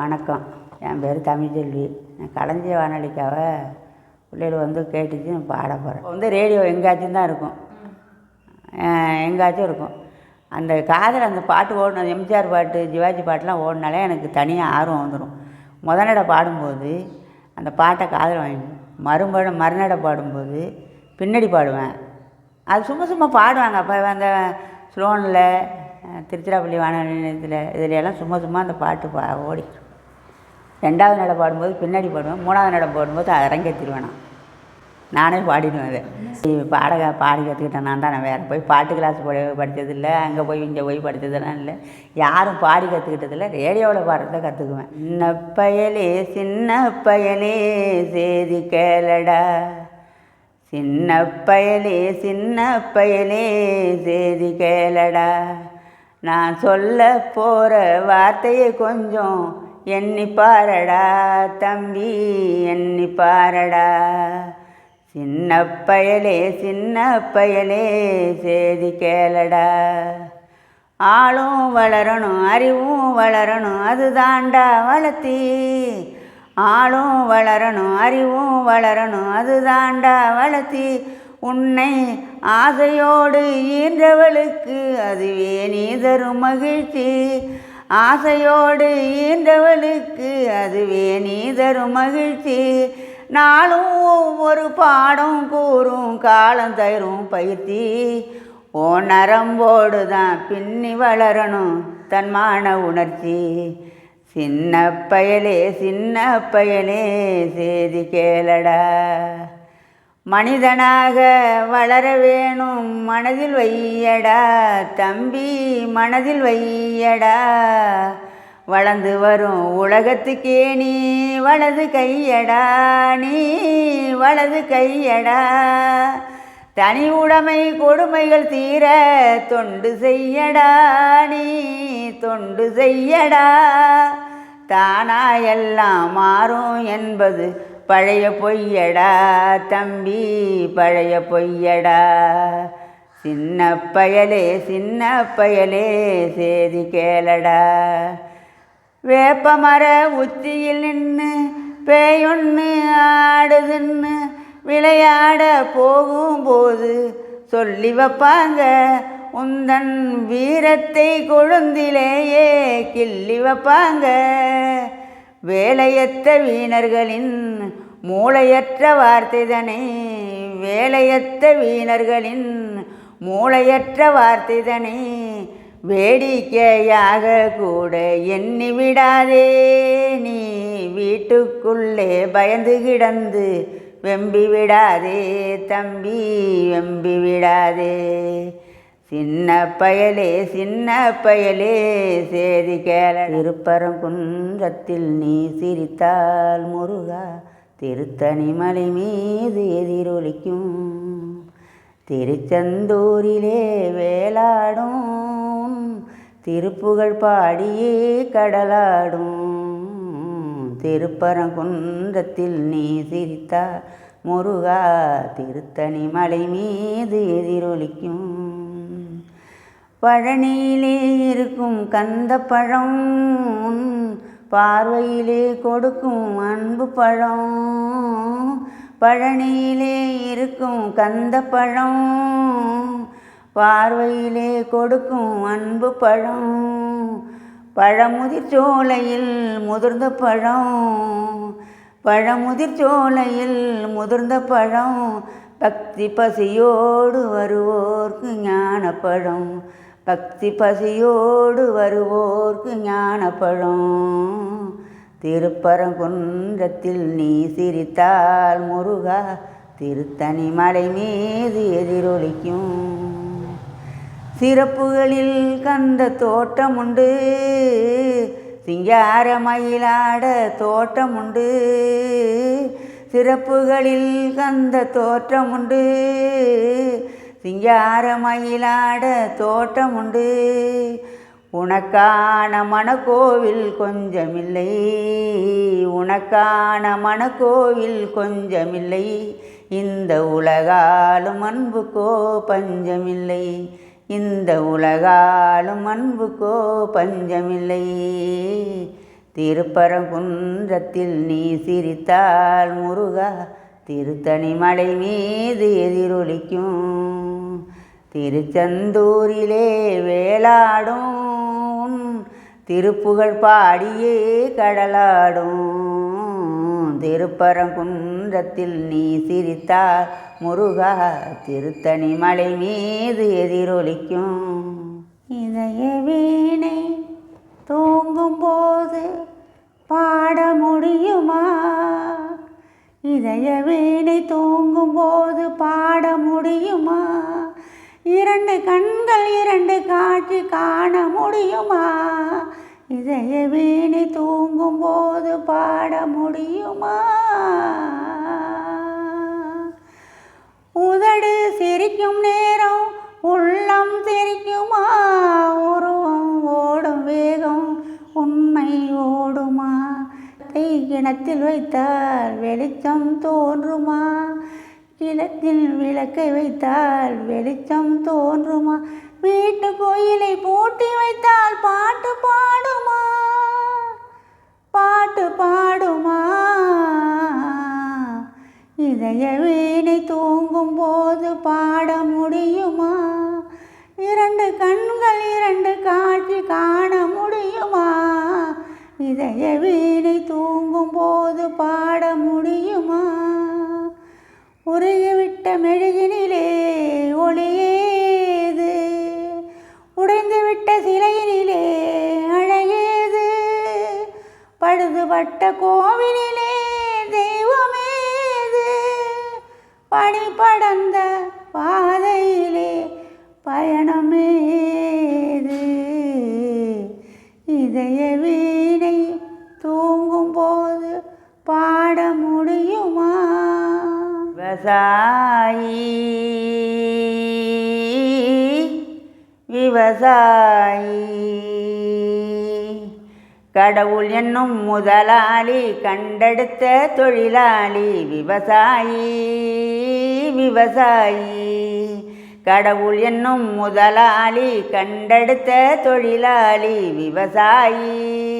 வணக்கம். என் பேர் தமிழ்ச்செல்வி நான் களஞ்சிய வானொலிக்காக பிள்ளைகள் வந்து கேட்டுச்சு நான் பாட போகிறேன் வந்து ரேடியோ எங்காச்சும் தான் இருக்கும். எங்காச்சும் இருக்கும். அந்த காதில் அந்த பாட்டு ஓடணும் எம்ஜிஆர் பாட்டு ஜிவாஜி பாட்டுலாம் ஓடினாலே எனக்கு தனியாக ஆர்வம் வந்துடும் முத பாடும்போது அந்த பாட்டை காதில் வாங்கி மறுபட மறுநடை பாடும்போது பின்னாடி பாடுவேன். அது சும்மா சும்மா பாடுவாங்க. அப்போ அந்த ஸ்லோனில் திருச்சிராப்பள்ளி வானொலி நிலையத்தில் இதுல எல்லாம் சும்மா சும்மா அந்த பாட்டு பா ஓடி. ரெண்டாவது நடை பாடும்போது பின்னாடி பாடுவேன். மூணாவது நடை பாடும்போது அரங்கேற்றிடுவேன் நான். நானே பாடிடுவேன் அதை. பாடக பாடி கற்றுக்கிட்டேன் நான் தான். நான் வேறு போய் பாட்டு கிளாஸ் போய் படித்ததில்லை அங்கே போய் இங்கே போய் படித்ததெல்லாம் இல்லை. யாரும் பாடி கற்றுக்கிட்டதில்ல ரேடியோவில் பாடுறத கற்றுக்குவேன் சின்ன பயலே சின்ன பயலே சேதி கேளடா. சின்ன பயலே சின்ன பயலே சேதி கேளடா. நான் சொல்ல போகிற வார்த்தையை கொஞ்சம் எண்ணி பாரடா தம்பி எண்ணி பாரடா சின்ன பயலே சின்ன பயலே சேதி கேளடா. ஆளும் வளரணும் அறிவும் வளரணும் அதுதாண்டா வளர்த்தி. ஆளும் வளரணும் அறிவும் வளரணும் அதுதாண்டா வளர்த்தி. உன்னை ஆசையோடு ஈன்றவளுக்கு அதுவே நீ தரும் மகிழ்ச்சி. ஆசையோடு ஈன்றவளுக்கு அதுவே நீ தரும் மகிழ்ச்சி. நாளும் ஒவ்வொரு பாடம் கூறும் காலம் தரும் பயிற்சி. ஓ நரம்போடு தான் பின்னி வளரணும் தன்மான உணர்ச்சி. சின்ன பயலே சின்ன பயலே செய்தி கேளடா. மனிதனாக வளர வேணும் மனதில் வையடா தம்பி மனதில் வையடா. வளர்ந்து வரும் உலகத்துக்கே நீ வலது கையடா நீ வலது கையடா. தனி உடைமை கொடுமைகள் தீர தொண்டு செய்யடா நீ தொண்டு செய்யடா. தானா எல்லாம் மாறும் என்பது பழைய பொய்யடா தம்பி பழைய பொய்யடா. சின்ன பயலே சின்ன பயலே சேதி கேளடா. வேப்பமர உச்சியில் நின்று பேயொன்று ஆடுதுன்னு விளையாட போகும்போது சொல்லி வைப்பாங்க உந்தன் வீரத்தை கொழுந்திலேயே கிள்ளி வைப்பாங்க. வேலையற்ற வீணர்களின் மூளையற்ற வார்த்தைதனை வேலையற்ற வீணர்களின் மூளையற்ற வார்த்தைதனை வேடிக்கையாக கூட எண்ணி விடாதே நீ வீட்டுக்குள்ளே பயந்து கிடந்து வெம்பி விடாதே தம்பி வெம்பி விடாதே சின்ன பயலே சின்ன பயலே சேதி கேள திருப்பரங்குன்றத்தில் நீ சிரித்தால் முருகா திருத்தணி மலை மீது எதிரொலிக்கும். திருச்செந்தூரிலே வேளாடும். திருப்புகழ் பாடியே கடலாடும். திருப்பரங்குன்றத்தில் நீ சிரித்தா முருகா திருத்தணி மலை மீது எதிரொலிக்கும். பழனியிலே இருக்கும் கந்த பழம் உன் பார்வையிலே கொடுக்கும் அன்பு பழம் பழனியிலே இருக்கும் கந்த பழம் பார்வையிலே கொடுக்கும் அன்பு பழம் பழமுதிர் சோலையில் முதிர்ந்த பழம் பழமுதிர் சோலையில் முதிர்ந்த பழம் பக்தி பசியோடு வருவோர்க்கு ஞானப்பழம். பக்தி பசியோடு வருவோர்க்கு ஞானப்பழம். திருப்பரங்குன்றத்தில் நீ சிரித்தால் முருகா திருத்தணி மலை மீது எதிரொலிக்கும். சிறப்புகளில் கந்த தோட்டம் உண்டு சிங்கார மயிலாட தோட்டம் உண்டு சிறப்புகளில் கந்த தோற்றம் உண்டு சிங்கார மயிலாட தோட்டம் உண்டு உனக்கான மணக்கோவில் கொஞ்சமில்லை. உனக்கான மணக்கோவில் கொஞ்சமில்லை. இந்த உலகாலும் அன்புக்கோ பஞ்சமில்லை. இந்த உலகாலும் அன்புக்கோ பஞ்சமில்லை. திருப்பரங்குன்றத்தில் நீ சிரித்தால் முருகா திருத்தணி மலை மீது எதிரொலிக்கும். திருச்செந்தூரிலே வேளாடும். திருப்புகழ் பாடியே கடலாடும். திருப்பரங்குன்றத்தில் நீ சிரித்தார் முருகா. திருத்தணி மலை மீது எதிரொலிக்கும். இதய வீணை தூங்கும்போது பாட முடியுமா? இதய வீணை தூங்கும்போது பாட முடியுமா? இரண்டு கண்கள் இரண்டு காட்சி காண முடியுமா? இதய வீணை தூங்கும்போது பாட முடியுமா? உதடு சிரிக்கும் நேரம் உள்ளம் சிரிக்குமா உருவம் ஓடும் வேகம் உண்மை ஓடுமா? கை கிணத்தில் வைத்தால் வெளிச்சம் தோன்றுமா? கிணத்தில் விளக்கை வைத்தால் வெளிச்சம் தோன்றுமா? வீட்டு கோயிலை பூட்டி வைத்தால் பாட்டு பாடுமா? பாட்டு பாடுமா? இதய வீணை தூங்கும் போது பாட முடியுமா? இரண்டு கண்கள் இரண்டு காட்சி காண முடியுமா? இதய வீணை தூங்கும் போது பாட முடியுமா? உருகிவிட்ட மெழுகினிலே ஒளியேது. உடைந்துவிட்ட சிலையினிலே அழகேது. பழுதுபட்ட கோவிலிலே தெய்வமேது. பணி படந்த பாதையிலே பயணமேது. இதய வீணை பாட முடியுமா? விவசாயி. விவசாயி. கடவுள் என்னும் முதலாளி கண்டெடுத்த தொழிலாளி விவசாயி விவசாயி. கடவுள் என்னும் முதலாளி கண்டெடுத்த தொழிலாளி விவசாயி.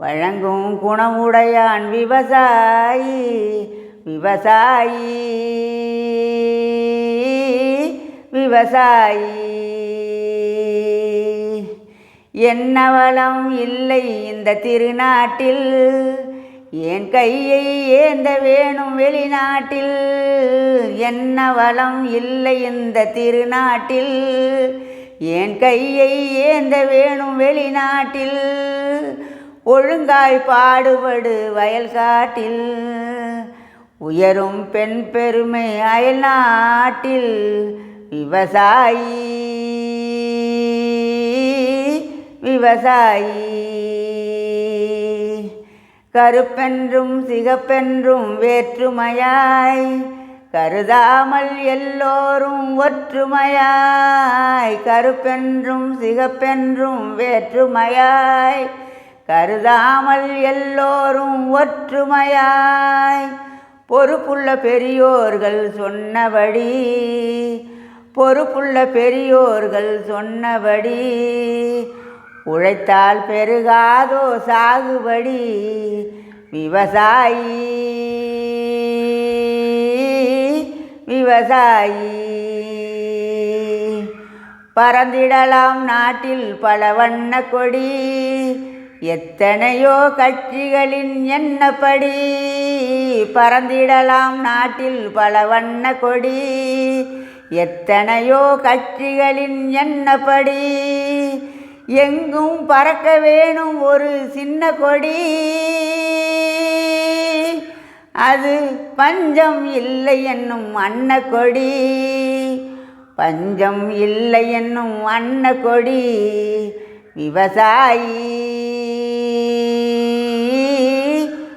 வழங்கும் குணமுடையான் விவசாயி விவசாயி. விவசாயி. என்ன வளம் இல்லை இந்த திருநாட்டில். என் கையை ஏந்த வேணும் வெளிநாட்டில். என்ன வளம் இல்லை இந்த திருநாட்டில். என் கையை ஏந்த வேணும் வெளிநாட்டில். ஒழுங்காய் பாடுபடு வயல்காட்டில். உயரும் பெண் பெருமை அயல் நாட்டில். விவசாயி விவசாயி. கருப்பென்றும் சிகப்பென்றும் வேற்றுமையாய். கருதாமல் எல்லோரும் ஒற்றுமையாய். கருப்பென்றும் சிகப்பென்றும் வேற்றுமையாய். கருதாமல் எல்லோரும் ஒற்றுமையாய் பொறுப்புள்ள பெரியோர்கள் சொன்னபடி பொறுப்புள்ள பெரியோர்கள் சொன்னபடி உழைத்தால் பெருகாதோ சாகுபடி விவசாயி விவசாயி. பறந்திடலாம் நாட்டில் பல வண்ண கொடி எத்தனையோ கட்சிகளின் என்னப்படி பறந்திடலாம் நாட்டில் பல வண்ண கொடி. எத்தனையோ கட்சிகளின் என்னப்படி எங்கும் பறக்க வேணும் ஒரு சின்ன கொடி. அது பஞ்சம் இல்லை என்னும் அன்ன கொடி. பஞ்சம் இல்லை என்னும் அன்ன கொடி. விவசாயி